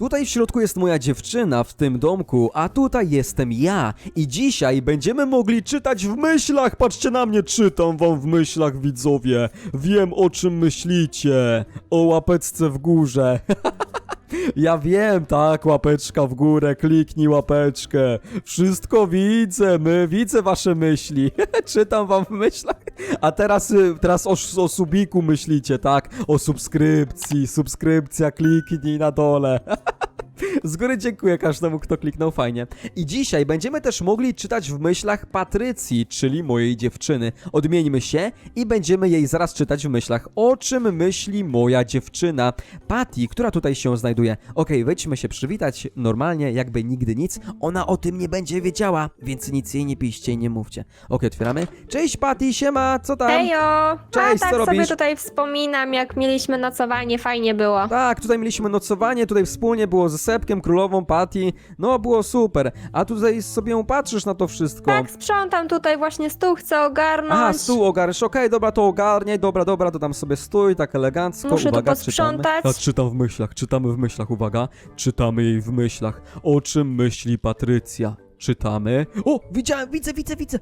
Tutaj w środku jest moja dziewczyna w tym domku, a tutaj jestem ja. I dzisiaj będziemy mogli czytać w myślach. Patrzcie na mnie, czytam wam w myślach, widzowie. Wiem o czym myślicie. O łapeczce w górze. Ja wiem, tak, łapeczka w górę, kliknij łapeczkę. Wszystko widzę, my widzę wasze myśli. Czytam wam w myślach. A teraz, y, teraz o, o subiku myślicie, tak? O subskrypcji, subskrypcja, kliknij na dole. Z góry dziękuję każdemu, kto kliknął fajnie. I dzisiaj będziemy też mogli czytać w myślach Patrycji, czyli mojej dziewczyny. Odmieńmy się i będziemy jej zaraz czytać w myślach, o czym myśli moja dziewczyna. Patty, która tutaj się znajduje. Okej, wejdźmy się przywitać normalnie, jakby nigdy nic. Ona o tym nie będzie wiedziała, więc nic jej nie piszcie i nie mówcie. Okej, otwieramy. Cześć Patty, siema, co tam? Hejo! Cześć, A tak co sobie robisz? tutaj wspominam, jak mieliśmy nocowanie, fajnie było. Tak, tutaj mieliśmy nocowanie, tutaj wspólnie było ze Sepkiem, Królową, Patty, no było super. A tutaj sobie patrzysz na to wszystko. Tak, sprzątam tutaj właśnie stół, chcę ogarnąć. Aha, stół ogarniesz, okej, dobra, to ogarniaj, dobra, dobra, to tam sobie stój, tak elegancko, Muszę tu uwaga, posprzątać. czytamy. Ja czytam w myślach, czytamy w myślach, uwaga, czytamy jej w myślach. O czym myśli Patrycja? Czytamy. O, widziałem, widzę, widzę, widzę.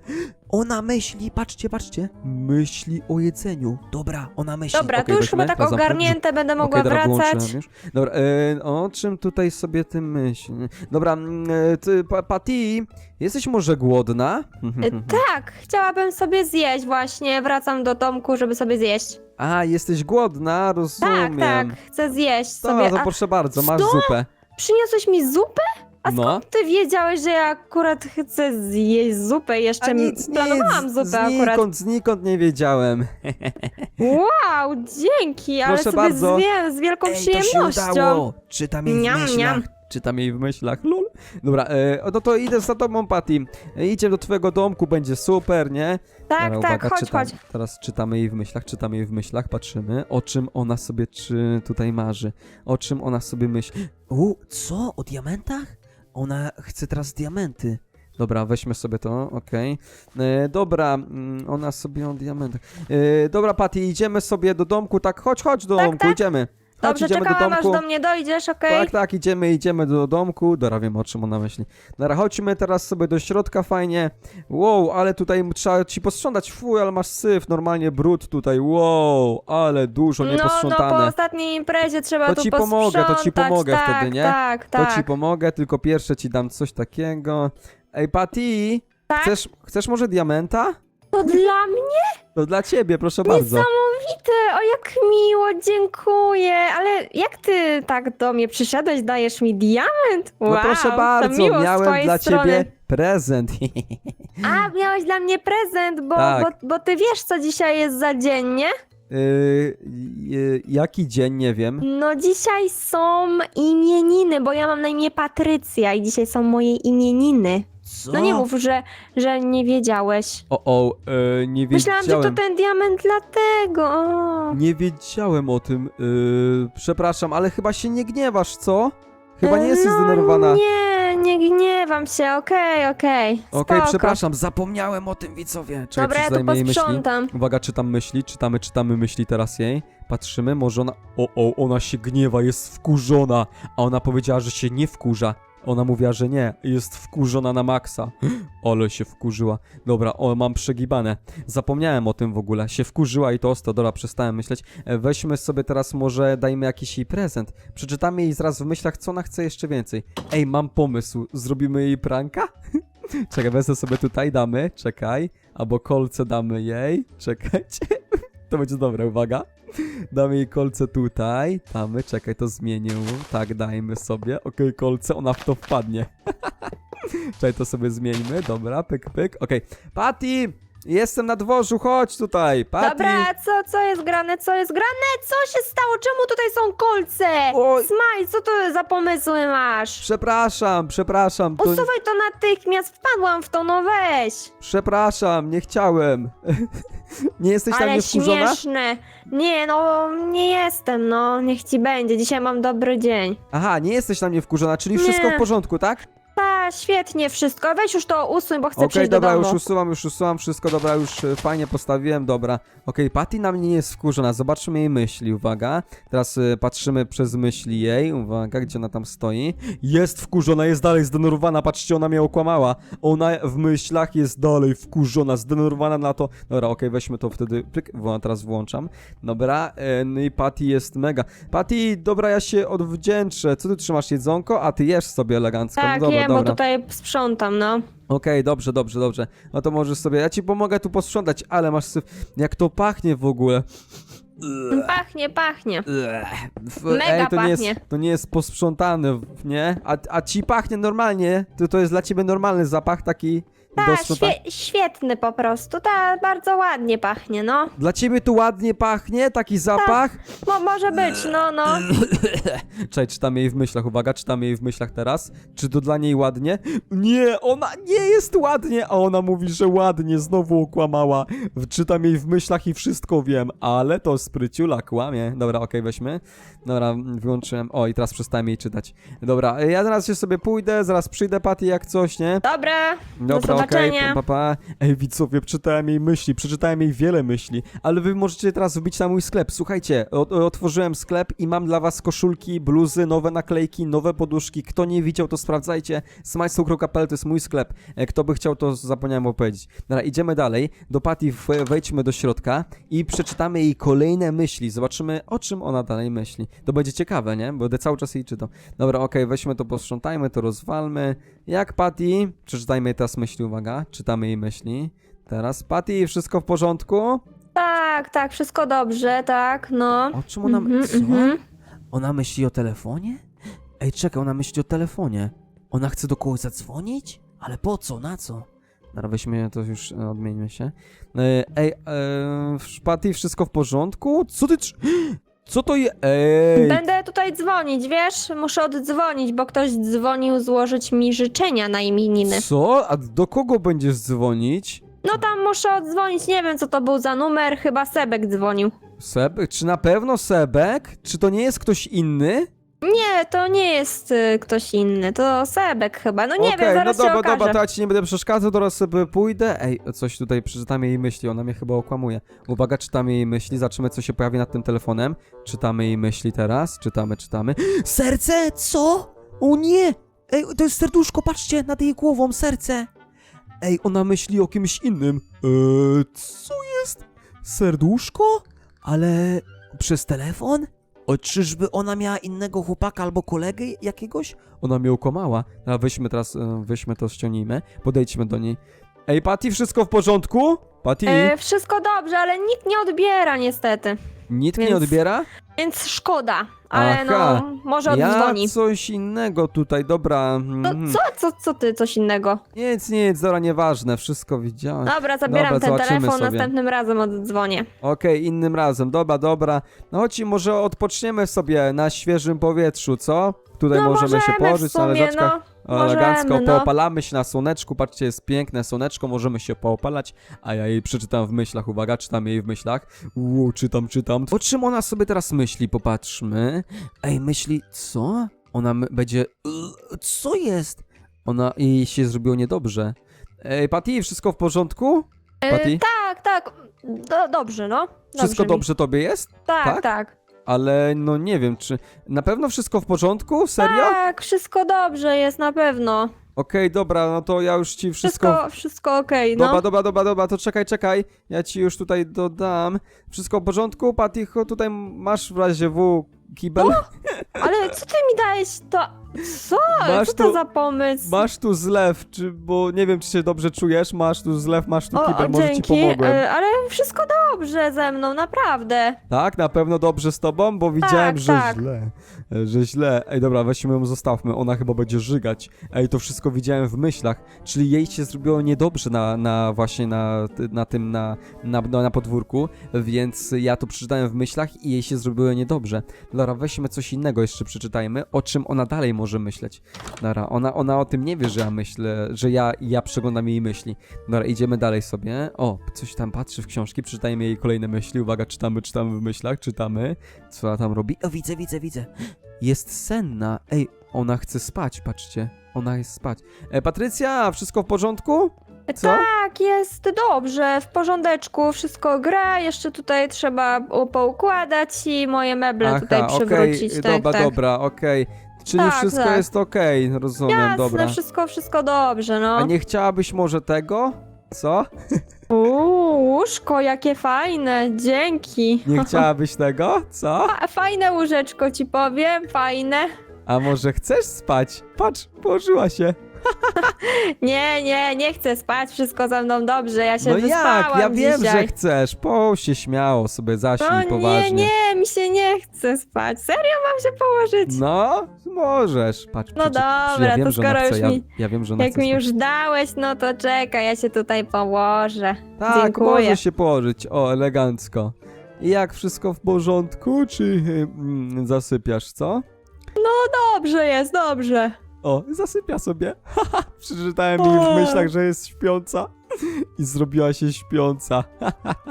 Ona myśli, patrzcie, patrzcie. Myśli o jedzeniu. Dobra, ona myśli. Dobra, Okej, tu już weźmy, chyba tak zamknę. ogarnięte, będę mogła Okej, dobra, wracać. wyłączyłem już. Dobra, e, o czym tutaj sobie ty myślisz? Dobra, mm, e, ty, pa, Patty, jesteś może głodna? Y, Tak, chciałabym sobie zjeść właśnie, wracam do domku, żeby sobie zjeść. A, jesteś głodna, Tak, rozumiem. tak, chcę zjeść Dobra, sobie. to A proszę bardzo, masz zupę. przyniosłeś mi zupę? A No. skąd ty wiedziałeś, że ja akurat chcę zjeść zupę? Jeszcze planowałam zupę akurat. znikąd, znikąd nie wiedziałem. Wow, dzięki, ale Proszę sobie bardzo. zjem z wielką przyjemnością. Czytam jej w Niam, myślach. niam. Czytam jej w myślach, lul. Dobra, e, no to idę za tobą, Patty. E, idziemy do twojego domku, będzie super, nie? Tak, Dobra, tak, uwaga, chodź, czytam, chodź. Teraz czytamy jej w myślach, czytamy jej w myślach, patrzymy, o czym ona sobie czy tutaj marzy, o czym ona sobie myśli. U, co? O diamentach? Ona chce teraz diamenty. Dobra, weźmy sobie to, okej. E, Dobra, mm, ona sobie o diamentach. E, dobra, Patty, idziemy sobie do domku, tak, chodź, chodź do Tak, domku, tak. Chodź, Dobrze, idziemy do czekałam aż domku. do mnie dojdziesz, okej? Tak, tak, idziemy, idziemy do domku. Dobra, wiem o czym ona myśli. Dobra, chodźmy teraz sobie do środka, fajnie. Wow, ale tutaj trzeba ci posprzątać. Fuj, ale masz syf, normalnie brud tutaj. Wow, ale dużo No, no, po ostatniej imprezie trzeba To tu ci pomogę, to ci posprzątać, pomogę tak, wtedy, nie? Tak, To tak, ci pomogę, tylko pierwsze ci dam coś takiego. Ej, Patty, tak. chcesz, chcesz może diamenta? To dla mnie? To dla ciebie, proszę bardzo. Niesamowite, o jak miło, dziękuję. Ale jak ty tak do mnie przyszedłeś, dajesz mi diament? Wow, No proszę to bardzo, miło z miałem twojej dla strony. ciebie prezent. A, miałeś dla mnie prezent, bo, Tak. bo, bo ty wiesz, co dzisiaj jest za dzień, nie? Yy, yy, jaki dzień, nie wiem. No dzisiaj są imieniny, bo ja mam na imię Patrycja i dzisiaj są moje imieniny. Co? No nie mów, że, że nie wiedziałeś. O, o, e, nie Myślałam, wiedziałem. że to ten diament dlatego. O. Nie wiedziałem o tym. Yy, przepraszam, ale chyba się nie gniewasz, co? Chyba nie jesteś no, zdenerwowana. Nie, nie gniewam się, okej, okej. Okej, spoko. przepraszam, zapomniałem o tym, widzowie. Czekaj, Dobra, ja tu przeczytajmy jej myśli. posprzątam. Uwaga, czytam myśli, czytamy, czytamy myśli teraz jej. Patrzymy, może ona... O, o, ona się gniewa, jest wkurzona. A ona powiedziała, że się nie wkurza. Ona mówiła, że nie, jest wkurzona na maksa. Ale się wkurzyła. Dobra, o, mam przegibane. Zapomniałem o tym w ogóle. Się wkurzyła i to ostro. Dobra, przestałem myśleć. E, Weźmy sobie teraz może, dajmy jakiś jej prezent. Przeczytamy jej zaraz w myślach, co ona chce jeszcze więcej. Ej, mam pomysł. Zrobimy jej pranka? Czekaj, wezmę sobie tutaj, damy. Czekaj. Albo kolce damy jej. Czekajcie. To będzie dobre, uwaga. Damy jej kolce tutaj. Damy, czekaj, to zmienię. Tak, dajmy sobie. Okej, kolce, ona w to wpadnie. czekaj, to sobie zmieńmy. Dobra, pyk, pyk. Okej. Patty! Jestem na dworzu, chodź tutaj. Patty! Dobra, co, co jest grane, co jest grane? Co się stało? Czemu tutaj są kolce? Oj. Smaj, co to za pomysły masz? Przepraszam, przepraszam. To... Usuwaj to natychmiast, wpadłam w to, no weź. Przepraszam, nie chciałem. nie jesteś na Ale śmieszne. Nie, no, nie jestem, no, niech ci będzie. Dzisiaj mam dobry dzień. Aha, nie jesteś na mnie wkurzona, czyli wszystko Nie. w porządku, tak? Dobra, świetnie wszystko. Weź już to usuń, bo chcę Okej, przyjść dobra, do domu. już usuwam, już usuwam wszystko, dobra, już e, fajnie postawiłem, dobra. Okej, Patty na mnie nie jest wkurzona, zobaczmy jej myśli, uwaga. Teraz e, patrzymy przez myśli jej, uwaga, gdzie ona tam stoi. Jest wkurzona, jest dalej zdenerwowana, patrzcie, ona mnie okłamała. Ona w myślach jest dalej wkurzona, zdenerwowana na to. Dobra, okej, weźmy to wtedy, pyk, wo- teraz włączam. Dobra, e, no i Patty jest mega. Patty, dobra, ja się odwdzięczę. Co ty trzymasz, jedzonko? A ty jesz sobie elegancko. Tak, dobra, jem, dobra. bo tutaj sprzątam, no. Okej, dobrze, dobrze, dobrze. No to możesz sobie. Ja ci pomogę tu posprzątać, ale masz. syf- Jak to pachnie w ogóle. Pachnie, pachnie. Mega to nie, jest, pachnie. to nie jest posprzątane, nie? A, a ci pachnie normalnie. To, to jest dla ciebie normalny zapach taki. Do Tak, świe świetny po prostu. Tak, bardzo ładnie pachnie, no. Dla ciebie tu ładnie pachnie, taki zapach. Mo może być, no, no. Czekaj, czytam jej w myślach, uwaga, czytam jej w myślach teraz. Czy to dla niej ładnie? Nie, ona nie jest ładnie, a ona mówi, że ładnie, znowu okłamała. W- Czytam jej w myślach i wszystko wiem, ale to spryciula kłamie. Dobra, okej, weźmy. Dobra, wyłączyłem. O, i teraz przestałem jej czytać. Dobra, ja zaraz się sobie pójdę, zaraz przyjdę, Patty, jak coś, nie? Dobra, do Dobra, okej, zobaczenia. pa, pa. Ej, widzowie, przeczytałem jej myśli, przeczytałem jej wiele myśli, ale wy możecie teraz wbić na mój sklep. Słuchajcie, otworzyłem sklep i mam dla was koszulki, bluzy, nowe naklejki, nowe poduszki. Kto nie widział, to sprawdzajcie. smajslow.pl to jest mój sklep. E, Kto by chciał, to zapomniałem opowiedzieć. Dobra, idziemy dalej. Do Patty wejdźmy do środka i przeczytamy jej kolejne myśli. Zobaczymy, o czym ona dalej myśli. To będzie ciekawe, nie? Bo Będę cały czas jej czytał. Dobra, okej, weźmy to, posprzątajmy, to rozwalmy. Jak Patty? Przeczytajmy teraz myśli, uwaga. Czytamy jej myśli. Teraz Patty, wszystko w porządku? Tak, tak, wszystko dobrze, tak, no. O czym ona Mhm, Co? mhm. Ona myśli o telefonie? Ej, czekaj, ona myśli o telefonie. Ona chce do kogoś zadzwonić? Ale po co? Na co? Dobra, weźmy to już, e, odmieńmy się. E, Ej, e, Patty, wszystko w porządku? Co ty... trz- Co to je... Ej! Będę tutaj dzwonić, wiesz? Muszę oddzwonić, bo ktoś dzwonił złożyć mi życzenia na imieniny. Co? A do kogo będziesz dzwonić? No tam muszę oddzwonić, nie wiem co to był za numer, chyba Sebek dzwonił. Sebek? Czy na pewno Sebek? Czy to nie jest ktoś inny? Nie, to nie jest y, ktoś inny, to Sebek chyba. No nie Okej, wiem, zaraz no dobra, się okaże. dobra, to ja ci nie będę przeszkadzał, teraz sobie pójdę. Ej, coś tutaj przeczytam jej myśli, ona mnie chyba okłamuje. Uwaga, czytamy jej myśli, zobaczymy co się pojawi nad tym telefonem. Czytamy jej myśli teraz, czytamy, czytamy. Serce? Co? O nie! Ej, to jest serduszko, patrzcie, nad jej głową, serce. Ej, ona myśli o kimś innym. Eee, co jest? Serduszko? Ale przez telefon? O, czyżby ona miała innego chłopaka albo kolegę jakiegoś? Ona mnie okłamała. A weźmy teraz, e, weźmy to, ściągnijmy, podejdźmy do niej. Ej, Patty, wszystko w porządku? Patty, E, wszystko dobrze, ale nikt nie odbiera niestety. nikt nie więc- odbiera? Więc szkoda, ale Aha, no, może Ja oddzwoni. coś innego tutaj, dobra. No mhm. co, co, co ty, coś innego? Nic, nic, dobra, nieważne, wszystko widziałem. Dobra, zabieram Dobra, ten zobaczymy telefon, sobie. następnym razem oddzwonię. Okej, innym razem, dobra, dobra. No chodź, może odpoczniemy sobie na świeżym powietrzu, co? Tutaj No możemy się możemy położyć w na leżaczkach. no. Elegancko, możemy, no. poopalamy się na słoneczku, patrzcie, jest piękne słoneczko, możemy się poopalać, a ja jej przeczytam w myślach, uwaga, czytam jej w myślach. Uuu, czytam, czytam. O czym ona sobie teraz myśli, popatrzmy. Ej, myśli, co? Ona będzie, "Ugh, co jest? Ona, jej się zrobiło niedobrze. Ej, Patty, wszystko w porządku? E, Patty? tak, tak, do, dobrze, no. Wszystko mi. dobrze tobie jest? Tak, tak? tak. Ale no nie wiem, czy na pewno wszystko w porządku? Serio? Tak, wszystko dobrze jest na pewno. Okej, dobra, no to ja już ci wszystko... Wszystko, wszystko okej, no. Dobra, dobra, dobra, dobra, to czekaj, czekaj. Ja ci już tutaj dodam. Wszystko w porządku? Patty, cho- tutaj masz w razie W kibel. Ale co ty mi dałeś to... Co? Masz co to tu- za pomysł? Masz tu zlew, czy, bo nie wiem, czy się dobrze czujesz. Masz tu zlew, masz tu O, kibel, o, może ci dzięki, pomogłem. e, ale wszystko dobrze ze mną, naprawdę. Tak, na pewno dobrze z tobą, bo widziałem, że tak. źle. e, Że źle. Ej, dobra, weźmy ją, zostawmy. Ona chyba będzie żygać. Ej, to wszystko widziałem w myślach. Czyli jej się zrobiło niedobrze na, na właśnie na, na tym, na, na, na podwórku, więc ja to przeczytałem w myślach i jej się zrobiło niedobrze. Dobra, weźmy coś innego jeszcze przeczytajmy, o czym ona dalej może myśleć. Dobra, ona, ona o tym nie wie, że ja myślę, że ja, ja przeglądam jej myśli. Dobra, idziemy dalej sobie. O, coś tam patrzy w książki, przeczytajmy jej kolejne myśli. Uwaga, czytamy, czytamy w myślach, czytamy. Co ona tam robi? O, widzę, widzę, widzę. Jest senna. Ej, ona chce spać, patrzcie. ona jest spać. E, Patrycja, wszystko w porządku? Co? Tak, jest dobrze, w porządeczku, wszystko gra, jeszcze tutaj trzeba u- poukładać i moje meble tutaj okej, przywrócić. tak, dobra, tak. dobra, okej. Czyli Tak, wszystko tak. jest okej, rozumiem, Jasne, dobra. wszystko, wszystko dobrze, no. A nie chciałabyś może tego? Co? Uuu, łóżko, jakie fajne, dzięki. Nie chciałabyś tego? Co? Fajne łóżeczko ci powiem, fajne. A może chcesz spać? Patrz, położyła się. Nie, nie, nie chcę spać, wszystko ze mną dobrze, ja się No jak? wyspałam Ja wiem, dzisiaj. że chcesz. Połóż się śmiało, sobie zaśnij No nie, poważnie. nie, mi się nie chce spać. Serio mam się położyć? No, możesz. Patrz, No przecież- przecież dobra, ja wiem, to że ona skoro chce, już ja, mi- ja wiem, że ona Jak chce mi spać. już dałeś, no to czekaj, ja się tutaj położę. Tak, Dziękuję. możesz się położyć. O, elegancko. I jak wszystko w porządku, czy mm, zasypiasz, co? Dobrze jest, dobrze. O, zasypia sobie. Haha, Przeczytałem jej w O. myślach, że jest śpiąca i zrobiła się śpiąca.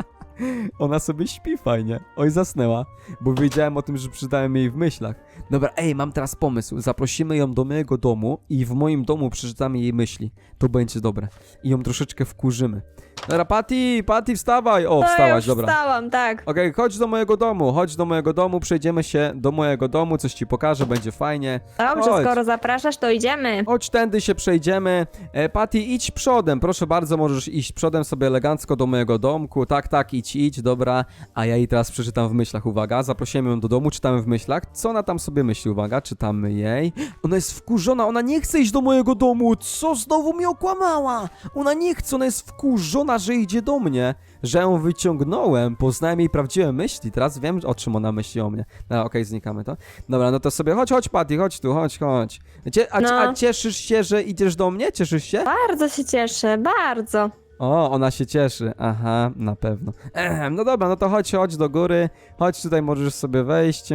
Ona sobie śpi fajnie. Oj, zasnęła, bo wiedziałem o tym, że przeczytałem jej w myślach. Dobra, ej, mam teraz pomysł. Zaprosimy ją do mojego domu i w moim domu przeczytamy jej myśli. To będzie dobre. I ją troszeczkę wkurzymy. Dobra, Patty, Patty, wstawaj! O, No, wstałaś, już dobra. wstałam, tak. Okej, chodź do mojego domu, chodź do mojego domu, przejdziemy się do mojego domu, coś ci pokażę, będzie fajnie. Dobrze, Chodź. skoro zapraszasz, to idziemy. Chodź tędy się przejdziemy. E, Patty, idź przodem, proszę bardzo, możesz iść przodem sobie elegancko do mojego domku. Tak, tak, idź, idź, dobra. A ja jej teraz przeczytam w myślach, uwaga. Zaprosiłem ją do domu, czytamy w myślach. Co ona tam sobie myśli, uwaga, czytamy jej. Ona jest wkurzona, ona nie chce iść do mojego domu. Co, znowu mnie okłamała? Ona nie chce, ona jest wkurzona, że idzie do mnie. Że ją wyciągnąłem, poznałem jej prawdziwe myśli. Teraz wiem, o czym ona myśli o mnie. No, okej, znikamy to. Dobra, no to sobie chodź, chodź, Patty, chodź tu, chodź, chodź. Cie, a, No. a cieszysz się, że idziesz do mnie? Cieszysz się? Bardzo się cieszę, bardzo. O, ona się cieszy. Aha, na pewno. Ehem, no dobra, no to chodź, chodź do góry. Chodź tutaj, możesz sobie wejść.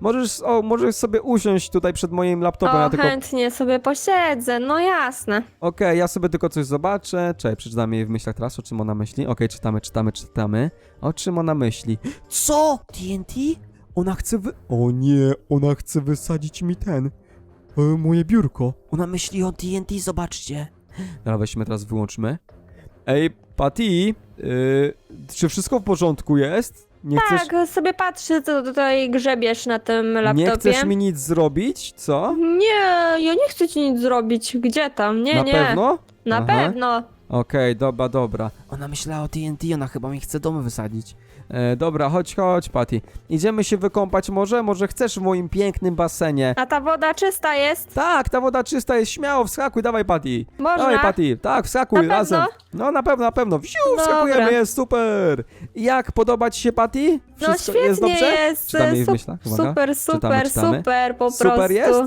Możesz, o, możesz sobie usiąść tutaj przed moim laptopem. O, ja tylko... Okej, chętnie sobie posiedzę, no jasne. ja sobie tylko coś zobaczę. Czekaj, przeczytam jej w myślach teraz, o czym ona myśli. Okej, czytamy, czytamy, czytamy. O czym ona myśli? Co? TNT? Ona chce wy... O nie, ona chce wysadzić mi ten... E, moje biurko. Ona myśli o TNT, zobaczcie. Dobra, weźmy teraz, wyłączmy. Ej, Patty, yy, czy wszystko w porządku jest? Nie chcesz, Tak, sobie patrzę, co tutaj grzebiesz na tym laptopie. nie chcesz mi nic zrobić, co? Nie, ja nie chcę ci nic zrobić. Gdzie tam? Nie, Na nie. pewno? Na Aha. pewno. Okej, dobra, dobra. Ona myślała o TNT, ona chyba mi chce dom wysadzić. E, dobra, chodź, chodź, Patty. Idziemy się wykąpać może? Może chcesz w moim pięknym basenie? A ta woda czysta jest? Tak, ta woda czysta jest, śmiało, wskakuj, dawaj, Patty. Można? Dawaj, Patty, tak, wskakuj, Na razem. pewno? No, na pewno, na pewno. Wsiu, Dobra. wskakujemy, jest super. Jak, podoba ci się, Patty? No świetnie jest dobrze? jest. Czytamy jej w sup- myślach, uwaga. super, super, Czytamy, czytamy. super, po Super prostu. jest?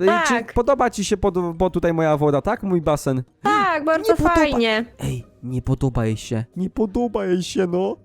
I Tak. Czy podoba ci się pod, bo tutaj moja woda, tak? Mój basen. Tak, bardzo podoba- fajnie. Ej, nie podoba jej się. Nie podoba jej się, no.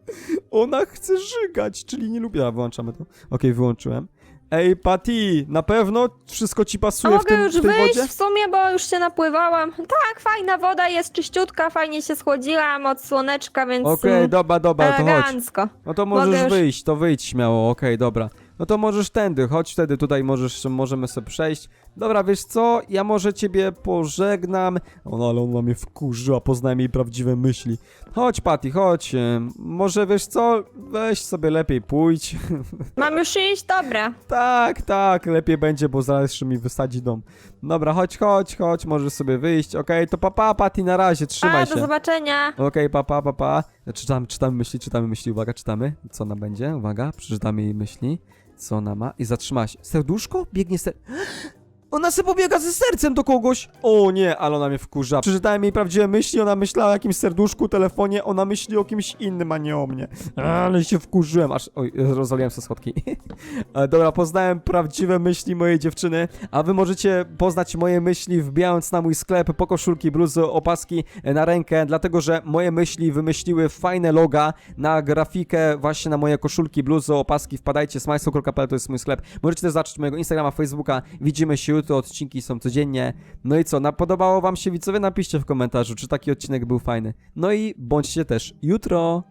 Ona chce żygać, czyli nie lubi. A, wyłączamy to. Okej, wyłączyłem. Ej, Patty, na pewno wszystko ci A pasuje w, mogę tym, już w tej wyjść wodzie? w sumie, bo już się napływałam. Tak, fajna woda jest czyściutka, fajnie się schłodziłam od słoneczka, więc Okej, mm, dobra, dobra, to chodź. elegancko. No to Mogę możesz już- wyjść, to wyjdź śmiało, okej, dobra. No to możesz tędy, chodź wtedy, tutaj możesz, możemy sobie przejść. Dobra, wiesz co, ja może ciebie pożegnam. Ona, ale ona mnie wkurzyła, poznałem jej prawdziwe myśli. Chodź, Patty, chodź. Może wiesz co, weź sobie lepiej pójdź. Mam już iść? Dobra. tak, tak, lepiej będzie, bo zaraz jeszcze mi wysadzi dom. Dobra, chodź, chodź, chodź, możesz sobie wyjść. Okej, to papa, Patty, na razie, trzymaj A, się. do zobaczenia. Okej, papa, papa. Czytam, czytamy myśli, czytamy myśli, uwaga, czytamy. Co ona będzie? Uwaga, przeczytamy jej myśli. Co ona ma? I zatrzymała się. Serduszko? Biegnie ser... Ona se pobiega ze sercem do kogoś! O nie, ale ona mnie wkurza. Przeczytałem jej prawdziwe myśli, ona myślała o jakimś serduszku, telefonie, ona myśli o kimś innym, a nie o mnie. Ale się wkurzyłem, aż... Oj, rozwaliłem sobie schodki. Dobra, poznałem prawdziwe myśli mojej dziewczyny, a wy możecie poznać moje myśli wbijając na mój sklep po koszulki, bluzy, opaski e, na rękę, dlatego że moje myśli wymyśliły fajne loga na grafikę właśnie na moje koszulki, bluzy, opaski. Wpadajcie, smajso.pl to jest mój sklep. Możecie też zacząć mojego Instagrama, Facebooka. Widzimy się jutro, odcinki są codziennie. No i co, na, podobało wam się widzowie? Napiszcie w komentarzu, czy taki odcinek był fajny. No i bądźcie też jutro.